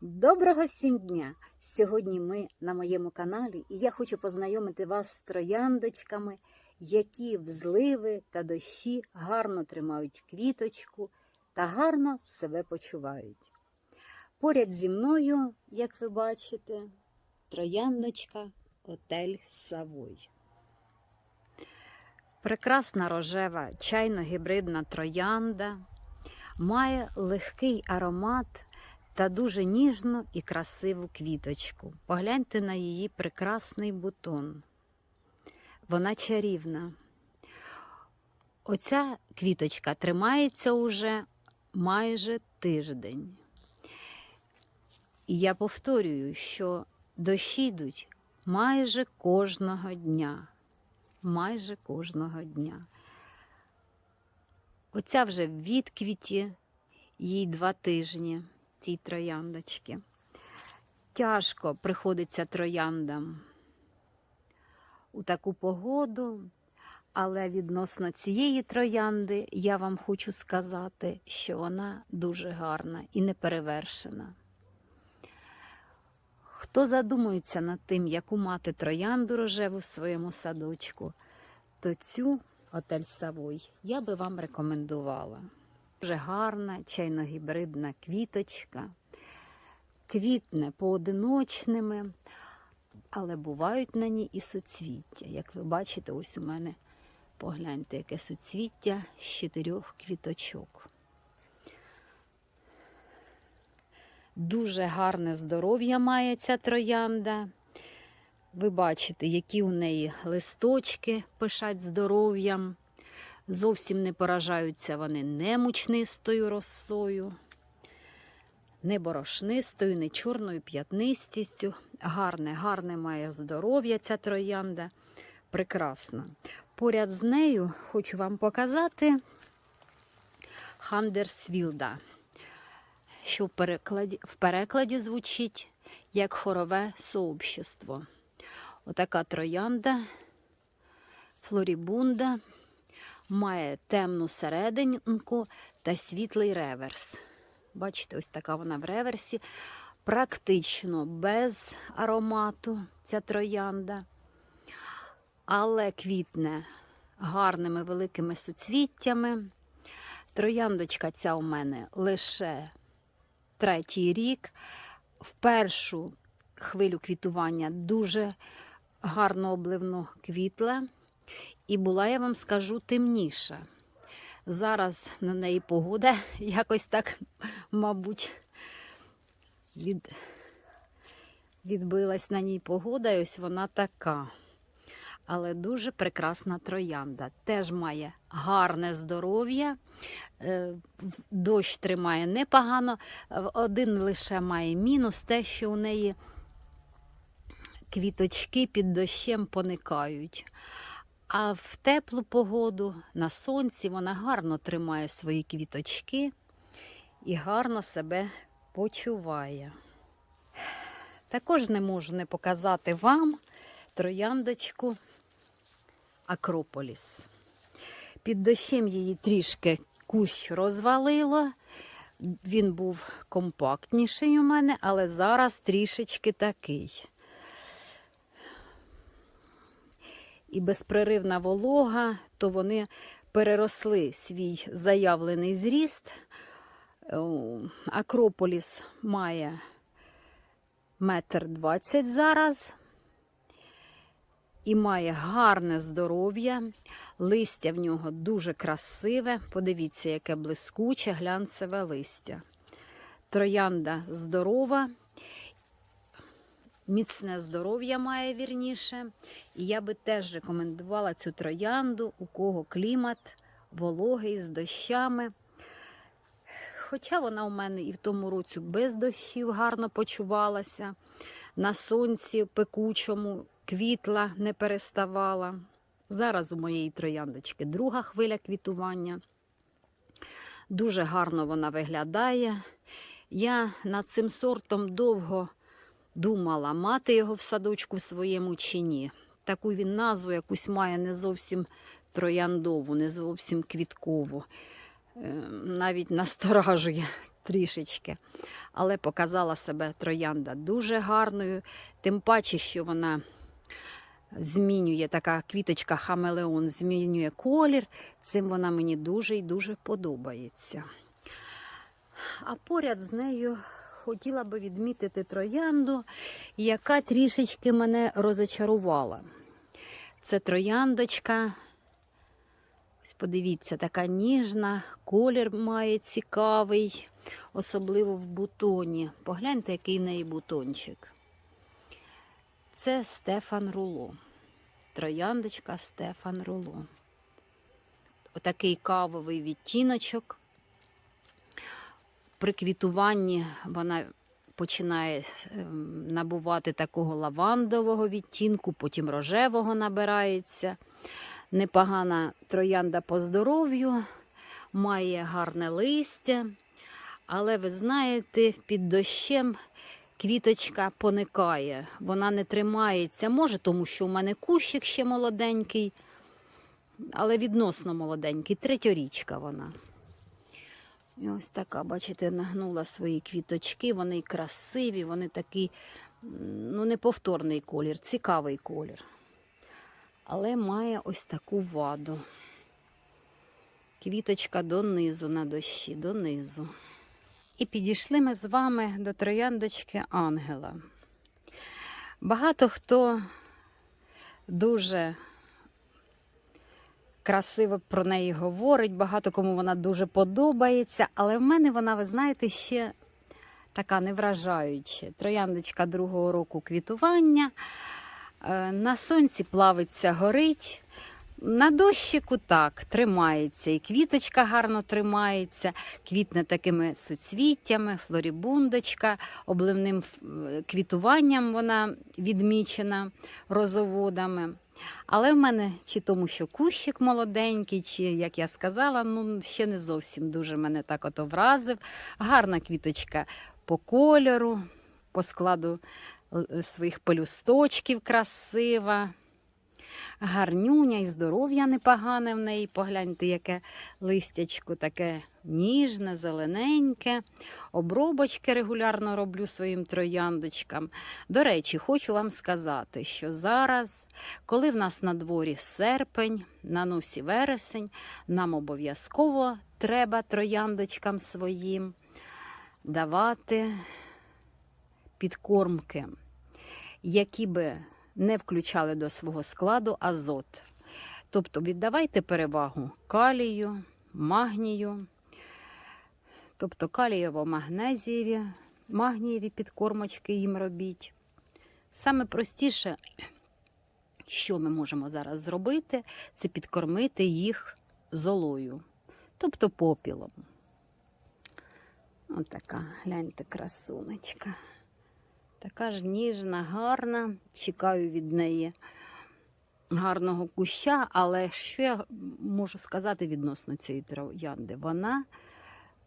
Доброго всім дня! Сьогодні ми на моєму каналі, і я хочу познайомити вас з трояндочками, які в зливи та дощі гарно тримають квіточку та гарно себе почувають. Поряд зі мною, як ви бачите, трояндочка Отель Савой. Прекрасна рожева чайно-гібридна троянда має легкий аромат та дуже ніжну і красиву квіточку. Погляньте на її прекрасний бутон. Вона чарівна. Оця квіточка тримається уже майже тиждень. І я повторюю, що дощі йдуть майже кожного дня. Майже кожного дня. Оця вже в відквіті, їй два тижні цій трояндочки. Тяжко приходиться трояндам у таку погоду, але відносно цієї троянди я вам хочу сказати, що вона дуже гарна і неперевершена. Хто задумується над тим, яку мати троянду рожеву в своєму садочку, то цю отель Савой я би вам рекомендувала. Дуже гарна чайно-гібридна квіточка, квітне поодиночними, але бувають на ній і суцвіття. Як ви бачите, ось у мене погляньте, яке суцвіття з чотирьох квіточок. Дуже гарне здоров'я має ця троянда. Ви бачите, які у неї листочки пишать здоров'ям. Зовсім не поражаються вони не мучнистою росою, не борошнистою, не чорною п'ятнистістю. Гарне, гарне має здоров'я ця троянда. Прекрасна. Поряд з нею хочу вам показати Хандерсвілда, що в перекладі, в перекладі звучить як хорове сообщество. Отака троянда, флорібунда має темну серединку та світлий реверс. Бачите, ось така вона в реверсі. Практично без аромату ця троянда, але квітне гарними великими суцвіттями. Трояндочка ця у мене лише третій рік. В першу хвилю квітування дуже гарно обливно квітла. І була, я вам скажу, темніша. Зараз на неї погода якось так, мабуть, від... відбилась на ній погода, і ось вона така. Але дуже прекрасна троянда. Теж має гарне здоров'я, е, дощ тримає непогано. Один лише має мінус, те, що у неї квіточки під дощем поникають. А в теплу погоду на сонці вона гарно тримає свої квіточки і гарно себе почуває. Також не можу не показати вам трояндочку Акрополіс. Під дощем її трішки кущ розвалило. Він був компактніший у мене, але зараз трішечки такий. І безпреривна волога, то вони переросли свій заявлений зріст. Акрополіс має метр двадцять зараз і має гарне здоров'я. Листя в нього дуже красиве. Подивіться, яке блискуче, глянцеве листя. Троянда здорова міцне здоров'я має вірніше. І я би теж рекомендувала цю троянду, у кого клімат вологий з дощами. Хоча вона у мене і в тому році без дощів гарно почувалася, на сонці пекучому квітла не переставала. Зараз у моєї трояндочки друга хвиля квітування. Дуже гарно вона виглядає. Я над цим сортом довго думала, мати його в садочку своєму чи ні. Таку він назву якусь має не зовсім трояндову, не зовсім квіткову. Е, Навіть насторажує трішечки. але показала себе троянда дуже гарною, тим паче, що вона змінює така квіточка хамелеон, змінює колір. Цим вона мені дуже і дуже подобається. А поряд з нею хотіла би відмітити троянду, яка трішечки мене розочарувала. Це трояндочка. Ось подивіться, така ніжна, колір має цікавий, особливо в бутоні. Погляньте, який в неї бутончик. Це Стефан Руло. Трояндочка Стефан Руло. Отакий кавовий відтіночок. При квітуванні вона починає ем, набувати такого лавандового відтінку, потім рожевого набирається. Непогана троянда по здоров'ю, має гарне листя. Але ви знаєте, під дощем квіточка поникає, вона не тримається. Може, тому що у мене кущик ще молоденький, але відносно молоденький, третьорічка вона. І ось така, бачите, нагнула свої квіточки, вони красиві, вони такий, м, ну, неповторний колір, цікавий колір. Але має ось таку ваду. Квіточка донизу на дощі, донизу. І підійшли ми з вами до трояндочки Ангела. Багато хто дуже красиво про неї говорить, багато кому вона дуже подобається, але в мене вона, ви знаєте, ще така не вражаюча. Трояндочка другого року квітування. Е, На сонці плавиться, горить. На дощику так тримається, і квіточка гарно тримається, квітне такими суцвіттями, флорібундочка, обливним е, квітуванням вона відмічена розоводами. Але в мене чи тому, що кущик молоденький, чи, як я сказала, ну ще не зовсім дуже мене так от вразив. Гарна квіточка по кольору, по складу е, своїх пелюсточків красива. Гарнюня і здоров'я непогане в неї. Погляньте, яке листячко таке ніжне, зелененьке. Обробочки регулярно роблю своїм трояндочкам. До речі, хочу вам сказати, що зараз, коли в нас на дворі серпень, на носі вересень, нам обов'язково треба трояндочкам своїм давати підкормки, які би не включали до свого складу азот. Тобто віддавайте перевагу калію, магнію, тобто калієво-магнезієві, магнієві підкормочки їм робіть. Саме простіше, що ми можемо зараз зробити, це підкормити їх золою, тобто попілом. Ось така, гляньте, красунечка. Така ж ніжна, гарна. Чекаю від неї гарного куща, але що я можу сказати відносно цієї троянди? Вона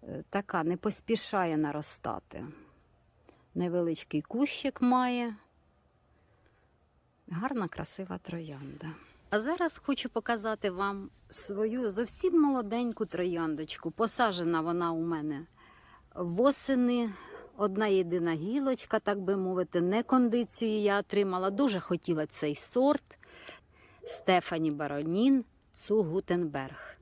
е, така не поспішає наростати. Невеличкий кущик має. Гарна, красива троянда. А зараз хочу показати вам свою зовсім молоденьку трояндочку. Посаджена вона у мене восени одна єдина гілочка, так би мовити, не кондицію я отримала. Дуже хотіла цей сорт Стефані Баронін Цу Гутенберг.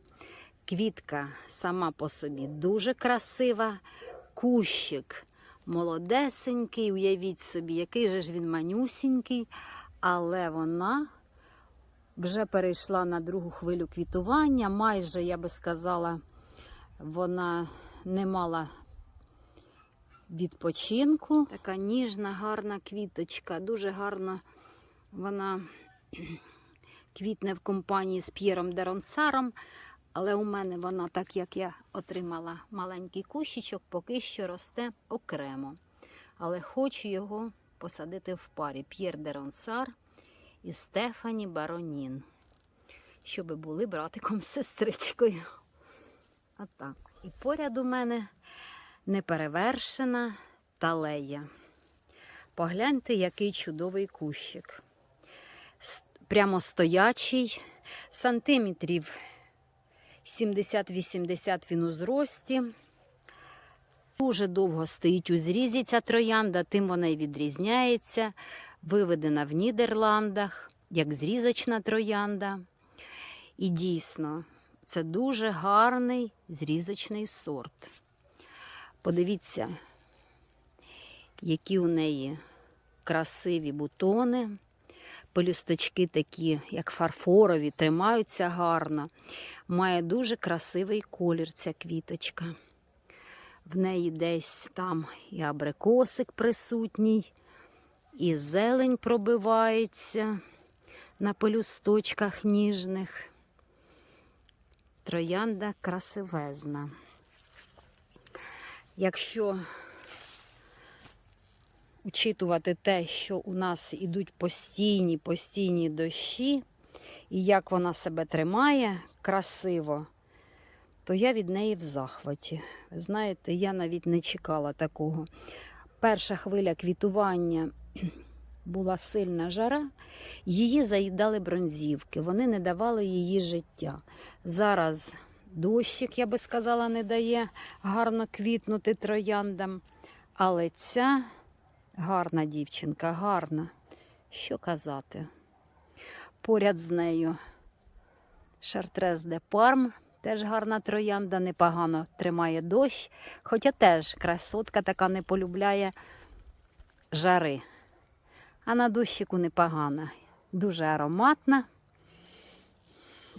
Квітка сама по собі дуже красива, кущик молодесенький, уявіть собі, який же ж він манюсінький, але вона вже перейшла на другу хвилю квітування. Майже, я би сказала, вона не мала відпочинку. Така ніжна, гарна квіточка. Дуже гарно вона квітне в компанії з П'єром Деронсаром. Але у мене вона, так як я отримала маленький кущичок, поки що росте окремо. Але хочу його посадити в парі П'єр Деронсар і Стефані Баронін, щоб були братиком з сестричкою. Отак. І поряд у мене неперевершена талея. Погляньте, який чудовий кущик. Прямо стоячий, сантиметрів 70-80 він у зрості. Дуже довго стоїть у зрізі ця троянда, тим вона й відрізняється. Виведена в Нідерландах як зрізочна троянда. І дійсно, це дуже гарний зрізочний сорт. Подивіться, які у неї красиві бутони. Пелюсточки такі, як фарфорові, тримаються гарно. Має дуже красивий колір ця квіточка. В неї десь там і абрикосик присутній, і зелень пробивається на пелюсточках ніжних. Троянда красивезна. Якщо учитувати те, що у нас ідуть постійні постійні дощі, і як вона себе тримає красиво, то я від неї в захваті. Ви знаєте, я навіть не чекала такого. Перша хвиля квітування була сильна жара, її заїдали бронзівки, вони не давали її життя. Зараз дощик, я би сказала, не дає гарно квітнути трояндам. Але ця гарна дівчинка, гарна. Що казати? Поряд з нею Шартрез де Парм, теж гарна троянда, непогано тримає дощ, хоча теж красотка така не полюбляє жари. А на дощику непогана, дуже ароматна,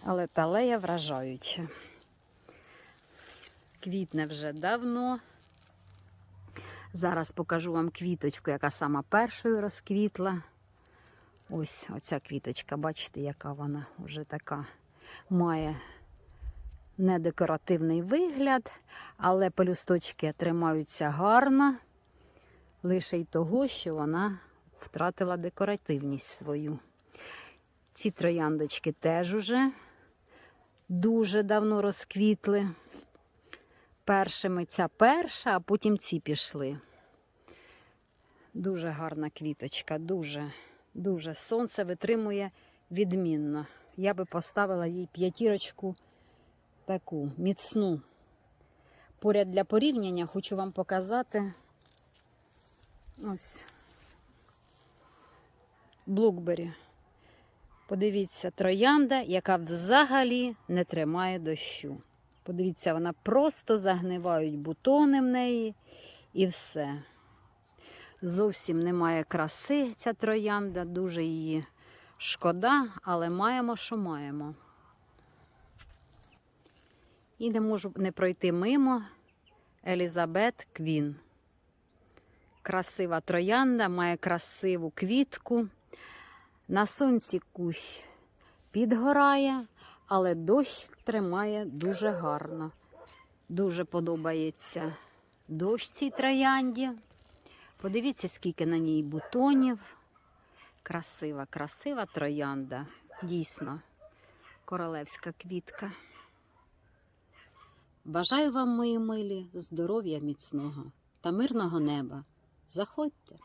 але талея вражаюча. Квітне вже давно. Зараз покажу вам квіточку, яка сама першою розквітла. Ось оця квіточка, бачите, яка вона вже така має недекоративний вигляд, але пелюсточки тримаються гарно, лише й того, що вона втратила декоративність свою. Ці трояндочки теж уже дуже давно розквітли. Першими ця перша, а потім ці пішли. Дуже гарна квіточка, дуже, дуже сонце витримує відмінно. Я би поставила їй п'ятірочку таку міцну. Поряд для порівняння хочу вам показати ось блукбері. Подивіться, троянда, яка взагалі не тримає дощу. Подивіться, вона просто загнивають бутони в неї і все. Зовсім немає краси ця троянда, дуже її шкода, але маємо, що маємо. І не можу не пройти мимо Елізабет Квін. Красива троянда, має красиву квітку. На сонці кущ підгорає, але дощ тримає дуже гарно. Дуже подобається дощ цій троянді. Подивіться, скільки на ній бутонів. Красива, красива троянда. Дійсно, королевська квітка. Бажаю вам, мої милі, здоров'я міцного та мирного неба. Заходьте.